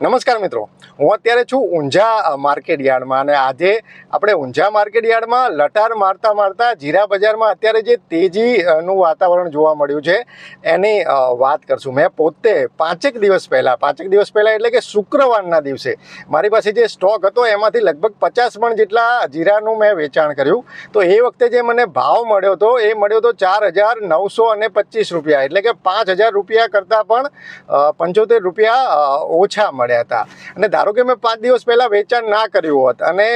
નમસ્કાર મિત્રો. હું અત્યારે છું ઊંઝા માર્કેટ યાર્ડમાં અને આજે આપણે ઊંઝા માર્કેટ યાર્ડમાં લટાર મારતા મારતા જીરા બજારમાં અત્યારે જે તેજીનું વાતાવરણ જોવા મળ્યું છે, એની વાત કરશું. મેં પોતે પાંચેક દિવસ પહેલાં, પાંચેક દિવસ પહેલાં એટલે કે શુક્રવારના દિવસે મારી પાસે જે સ્ટોક હતો એમાંથી લગભગ પચાસ મણ જેટલા જીરાનું મેં વેચાણ કર્યું. તો એ વખતે જે મને ભાવ મળ્યો હતો, એ મળ્યો હતો ચાર હજાર નવસો અને પચીસ રૂપિયા એટલે કે પાંચ હજાર રૂપિયા કરતાં પણ પંચોતેર રૂપિયા ઓછા મળ્યા હતા. અને ધારો કે મેં પાંચ દિવસ પહેલાં વેચાણ ના કર્યું હોત અને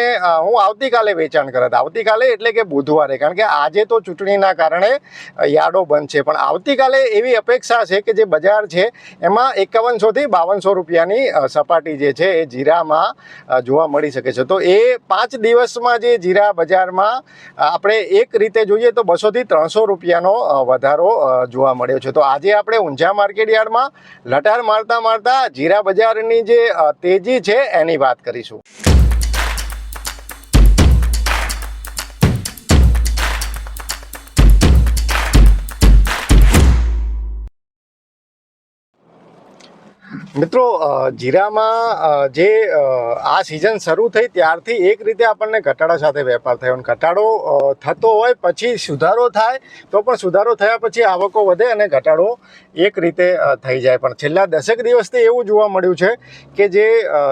હું આવતીકાલે વેચાણ કરત. આવતીકાલે એટલે કે બુધવારે. કારણ કે આજે તો ચૂંટણીના કારણે યાર્ડો બંધ છે. પણ આવતીકાલે એવી અપેક્ષા છે કે જે બજાર છે, એમાં એકાવનસોથી બાવનસો રૂપિયાની સપાટી જે છે એ જીરામાં જોવા મળી શકે છે. તો એ પાંચ દિવસમાં જે જીરા બજારમાં આપણે એક રીતે જોઈએ તો બસોથી ત્રણસો રૂપિયાનો વધારો જોવા મળ્યો છે. તો આજે આપણે ઊંઝા માર્કેટ યાર્ડમાં લટાર મારતા મારતા જીરા બજારની જે તેજી છે એની વાત કરીશું. મિત્રો જીરામાં જે આ સિઝન શરૂ થઈ ત્યારથી એક રીતે આપણને ઘટાડા સાથે વેપાર થયો અને ઘટાડો થતો હોય પછી સુધારો થાય, તો પણ સુધારો થયા પછી આવકો વધે અને ઘટાડો એક રીતે થઈ જાય. પણ છેલ્લા દસેક દિવસથી એવું જોવા મળ્યું છે કે જે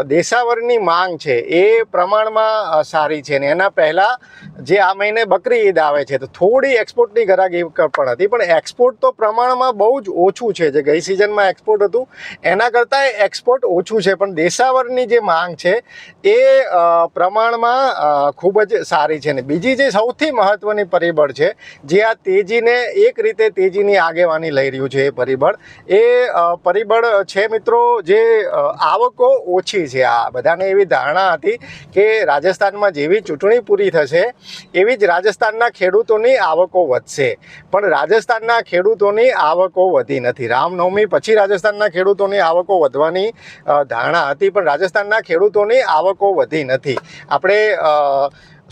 દેશાવરની માંગ છે એ પ્રમાણમાં સારી છે ને એના પહેલાં જે આ મહિને બકરી ઈદ આવે છે, તો થોડી એક્સપોર્ટની ગરાગી પણ હતી. પણ એક્સપોર્ટ તો પ્રમાણમાં બહુ જ ઓછું છે. જે ગઈ સિઝનમાં એક્સપોર્ટ હતું, એના કરતાં એક્સપોર્ટ ઓછું છે. પણ દેશાવરની જે માંગ છે, એ પ્રમાણમાં ખૂબ જ સારી છે. ને બીજી જે સૌથી મહત્ત્વની પરિબળ છે, જે આ તેજીને એક રીતે તેજીની આગેવાની લઈ રહ્યું છે એ પરિબળ એ પરિબળ છે મિત્રો જે આવકો ઓછી છે. આ બધાને એવી ધારણા હતી કે રાજસ્થાનમાં જેવી ચૂંટણી પૂરી થશે એવી જ રાજસ્થાનના ખેડૂતોની આવકો વધશે. પણ રાજસ્થાનના ખેડૂતોની આવકો વધી નથી. રામનવમી પછી રાજસ્થાનના ખેડૂતોની આવકો વધવાની ધારણા હતી, પણ રાજસ્થાનના ખેડૂતોની આવકો વધી નથી. આપણે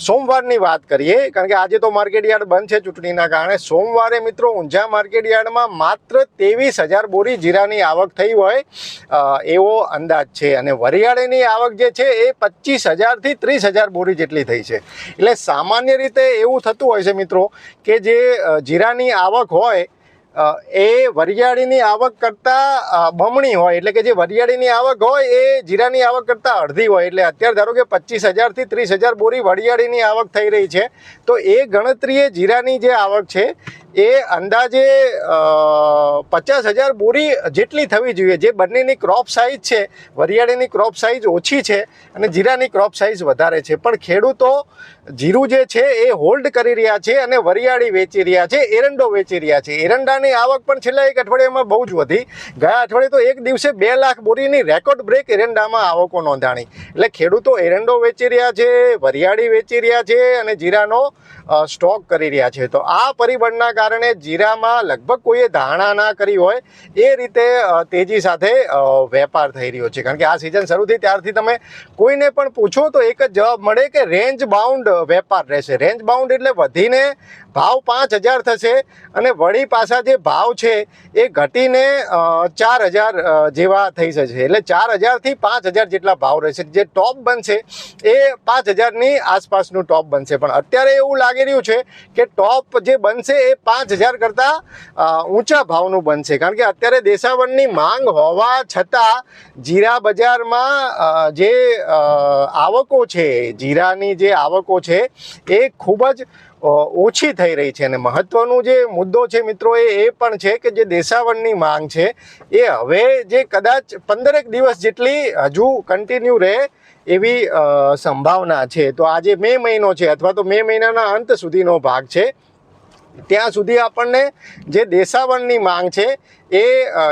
સોમવારની વાત કરીએ, કારણ કે આજે તો માર્કેટ યાર્ડ બંધ છે ચૂંટણીના કારણે. સોમવારે મિત્રો ઊંઝા માર્કેટ યાર્ડમાં માત્ર ત્રેવીસ હજાર બોરી જીરાની આવક થઈ હોય એવો અંદાજ છે. અને વરિયાળીની આવક જે છે એ પચીસ હજારથી ત્રીસ હજાર બોરી જેટલી થઈ છે. એટલે સામાન્ય રીતે એવું થતું હોય છે મિત્રો કે જે જીરાની આવક હોય એ વરિયાળીની આવક કરતાં બમણી હોય, એટલે કે જે વરિયાળીની આવક હોય, એ જીરાની આવક કરતાં અડધી હોય. એટલે અત્યારે ધારો કે પચીસ હજારથી ત્રીસ હજાર બોરી વરિયાળીની આવક થઈ રહી છે. તો એ ગણતરીએ જીરાની જે આવક છે એ અંદાજે પચાસ હજાર બોરી જેટલી થવી જોઈએ. જે બંનેની ક્રોપ સાઇઝ છે, વરિયાળીની ક્રોપ સાઇઝ ઓછી છે અને જીરાની ક્રોપ સાઇઝ વધારે છે. પણ ખેડૂતો જીરું જે છે એ હોલ્ડ કરી રહ્યા છે અને વરિયાળી વેચી રહ્યા છે, એરંડો વેચી રહ્યા છે. એરંડાની આવક પણ છેલ્લા એક અઠવાડિયામાં બહુ જ વધી. ગયા અઠવાડિયે તો એક દિવસે બે લાખ બોરીની રેકોર્ડ બ્રેક એરંડામાં આવકો નોંધાણી. એટલે ખેડૂતો એરંડો વેચી રહ્યા છે, વરિયાળી વેચી રહ્યા છે અને જીરાનો સ્ટોક કરી રહ્યા છે. તો આ પરિબળના કારણે જીરામાં લગભગ કોઈએ ધારણા ના કરી હોય, એ રીતે તેજી સાથે વેપાર થઈ રહ્યો છે. કારણ કે આ સિઝન શરૂ થઈ ત્યારથી તમે કોઈને પણ પૂછો તો એક જ જવાબ મળે કે રેન્જ બાઉન્ડ વેપાર રહેશે. રેન્જ બાઉન્ડ એટલે વધીને ભાવ પાંચ હજાર થશે અને વળી પાછા જે ભાવ છે એ ઘટીને ચાર હજાર જેવા થઈ જશે. એટલે ચાર હજારથી પાંચ હજાર જેટલા ભાવ રહેશે. જે ટોપ બનશે એ પાંચ હજારની આસપાસનું ટોપ બનશે. પણ અત્યારે એવું લાગી રહ્યું છે કે ટોપ જે બનશે એ પાંચ હજાર કરતાં ઊંચા ભાવનું બનશે. કારણ કે અત્યારે દેશાવનની માંગ હોવા છતાં જીરા બજારમાં જે આવકો છે, જીરાની જે આવકો છે એ ખૂબ જ ઓછી થઈ રહી છે અને મહત્ત્વનું જે મુદ્દો છે મિત્રો એ એ પણ છે કે જે દેશાવરની માંગ છે, એ હવે જે કદાચ પંદરેક દિવસ જેટલી હજુ કન્ટિન્યુ રહે એવી સંભાવના છે. તો આજે મે મહિનો છે અથવા તો મે મહિનાના અંત સુધીનો ભાગ છે. ત્યાં સુધી આપણને જે દેશાવરની માંગ છે એ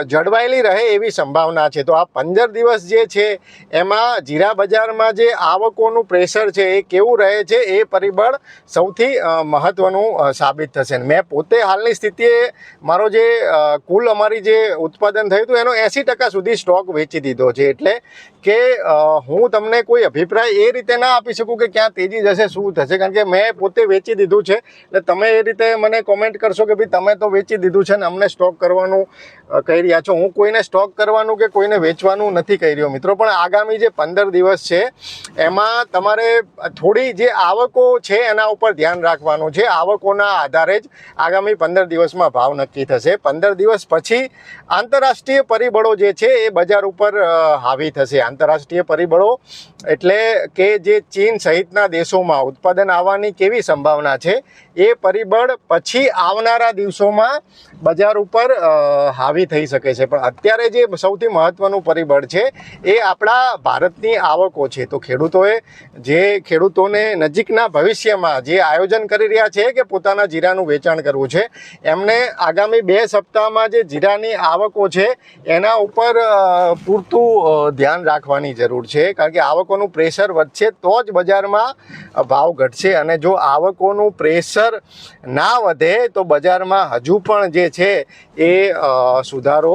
જળવાયેલી રહે એવી સંભાવના છે. તો આ પંદર દિવસ જે છે, એમાં જીરા બજારમાં જે આવકોનું પ્રેશર છે, એ કેવું રહે છે, એ પરિબળ સૌથી મહત્ત્વનું સાબિત થશે. મેં પોતે હાલની સ્થિતિએ મારો જે કુલ અમારી જે ઉત્પાદન થયું હતું, એનો એંસી ટકા સુધી સ્ટોક વેચી દીધો છે. એટલે કે હું તમને કોઈ અભિપ્રાય એ રીતે ના આપી શકું કે ક્યાં તેજી જશે, શું થશે. કારણ કે મેં પોતે વેચી દીધું છે. એટલે તમે એ રીતે મને કોમેન્ટ કરશો કે ભાઈ તમે તો વેચી દીધું છે ને અમને સ્ટોક કરવાનું કહી રહ્યા છો. હું કોઈને સ્ટોક કરવાનું કે કોઈને વેચવાનું નથી કહી રહ્યો મિત્રો, પણ આગામી જે પંદર દિવસ છે, એમાં તમારે થોડી જે આવકો છે એના ઉપર ધ્યાન રાખવાનું છે. આવકોના આધારે જ આગામી પંદર દિવસમાં ભાવ નક્કી થશે. પંદર દિવસ પછી આંતરરાષ્ટ્રીય પરિબળો જે છે એ બજાર ઉપર હાવી થશે. આંતરરાષ્ટ્રીય પરિબળો એટલે કે જે ચીન સહિતના દેશોમાં ઉત્પાદન આવવાની કેવી સંભાવના છે એ પરિબળ પછી આવનારા દિવસોમાં બજાર ઉપર હાવી થઈ શકે છે. પણ અત્યારે જે સૌથી મહત્વનું પરિબળ છે, એ આપણા ભારતની આવકો છે. તો ખેડૂતોએ જે ખેડૂતોને નજીકના ભવિષ્યમાં જે આયોજન કરી રહ્યા છે કે પોતાના જીરાનું વેચાણ કરવું છે, એમને આગામી બે સપ્તાહમાં જે જીરાની આવકો છે, એના ઉપર પૂરતું ધ્યાન રાખવાની જરૂર છે. કારણ કે આવકોનું પ્રેશર વધશે તો જ બજારમાં ભાવ ઘટશે. અને જો આવકોનું પ્રેશર ના વધે તો બજારમાં હજુ પણ જે છે એ સુધારો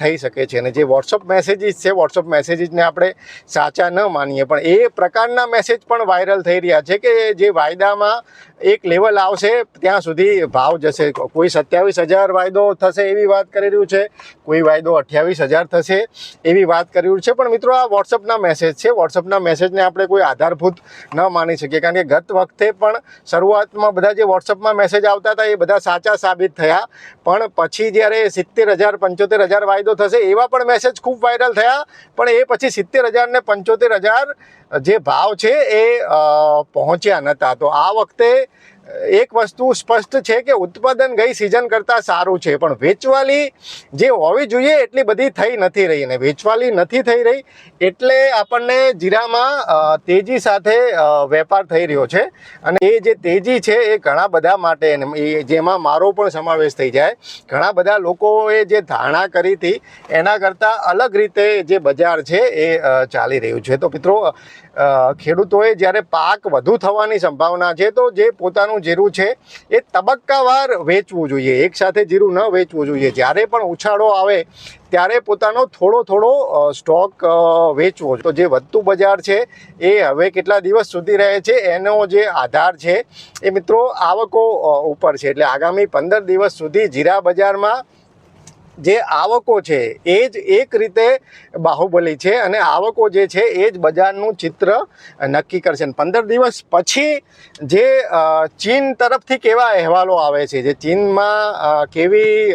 થઈ શકે છે. અને જે વોટ્સઅપ મેસેજીસ છે વોટ્સઅપ મેસેજીસને આપણે સાચા ન માનીએ. પણ એ પ્રકારના મેસેજ પણ વાયરલ થઈ રહ્યા છે કે જે વાયદામાં એક લેવલ આવશે, ત્યાં સુધી ભાવ જશે. કોઈ સત્યાવીસ હજાર વાયદો થશે એવી વાત કરી રહ્યું છે. કોઈ વાયદો અઠ્યાવીસ હજાર થશે એવી વાત કરી રહ્યું છે. પણ મિત્રો, આ વોટ્સઅપના મેસેજ છે. વોટ્સઅપના મેસેજને આપણે કોઈ આધારભૂત ન માની શકીએ. કારણ કે ગત વખતે પણ શરૂઆતમાં બધા જે વોટ્સઅપમાં મેસેજ આવતા હતા, એ બધા સાચા સાબિત થયા. પણ પછી જ્યારે સિત્તેર હજાર, પંચોતેર હજાર વાયદો થશે, એવા પણ મેસેજ ખૂબ વાયરલ થયા. પણ એ પછી સિત્તેર હજાર ને પંચોતેર હજાર જે ભાવ છે એ પહોંચ્યા નહોતા તો આ વખતે એક વસ્તુ સ્પષ્ટ છે કે ઉત્પાદન ગઈ સિઝન કરતાં સારું છે, પણ વેચવાલી જે હોવી જોઈએ એટલી બધી થઈ નથી રહી અને વેચવાલી નથી થઈ રહી એટલે આપણને જીરામાં તેજી સાથે વેપાર થઈ રહ્યો છે અને એ જે તેજી છે એ ઘણા બધા માટે જેમાં મારો પણ સમાવેશ થઈ જાય. ઘણા બધા લોકોએ જે ધારણા કરી હતી એના કરતાં અલગ રીતે જે બજાર છે એ ચાલી રહ્યું છે. તો મિત્રો ખેડૂતોએ જ્યારે પાક વધુ થવાની સંભાવના છે, તો જે પોતાનું જીરું છે, એ તબક્કાવાર વેચવું જોઈએ. એકસાથે જીરું ન વેચવું જોઈએ. જ્યારે પણ ઉછાળો આવે, ત્યારે પોતાનો થોડો થોડો સ્ટોક વેચવો તો જે વધતું બજાર છે, એ હવે કેટલા દિવસ સુધી રહે છે, એનો જે આધાર છે, એ મિત્રો આવકો ઉપર છે. એટલે આગામી પંદર દિવસ સુધી જીરા બજારમાં જે આવકો છે, એ જ એક રીતે બાહુબલી છે અને આવકો જે છે, એ જ બજારનું ચિત્ર નક્કી કરશે. અને પંદર દિવસ પછી જે ચીન તરફથી કેવા અહેવાલો આવે છે, જે ચીનમાં કેવી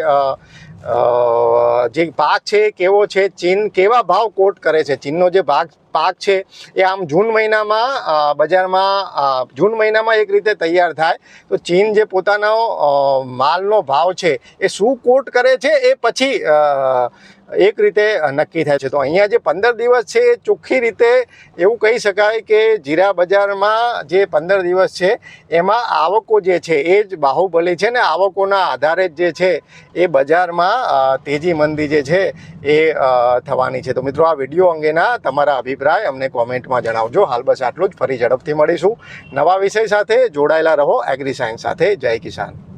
જે પાક છે, કેવો છે, ચીન કેવા ભાવ કોટ કરે છે, ચીનનો જે ભાગ પાક છે, એ આમ જૂન મહિનામાં બજારમાં જૂન મહિનામાં એક રીતે તૈયાર થાય. તો ચીન જે પોતાનો માલનો ભાવ છે, એ શું કોટ કરે છે, એ પછી એક રીતે નક્કી થાય છે. તો અહીંયા જે પંદર દિવસ છે, એ ચોખ્ખી રીતે એવું કહી શકાય કે જીરા બજારમાં જે પંદર દિવસ છે, એમાં આવકો જે છે, એ જ બાહુબલી છે ને આવકોના આધારે જ જે છે, એ બજારમાં તેજી મંદી જે છે, એ થવાની છે. તો મિત્રો, આ વીડિયો અંગેના તમારા અભિપ્રાય અમને કોમેન્ટમાં જણાવજો. હાલ બસ આટલું જ. ફરી ઝડપથી મળીશું. નવા વિષય સાથે જોડાયેલા રહો. એગ્રી સાયન્સ સાથે. જય કિસાન.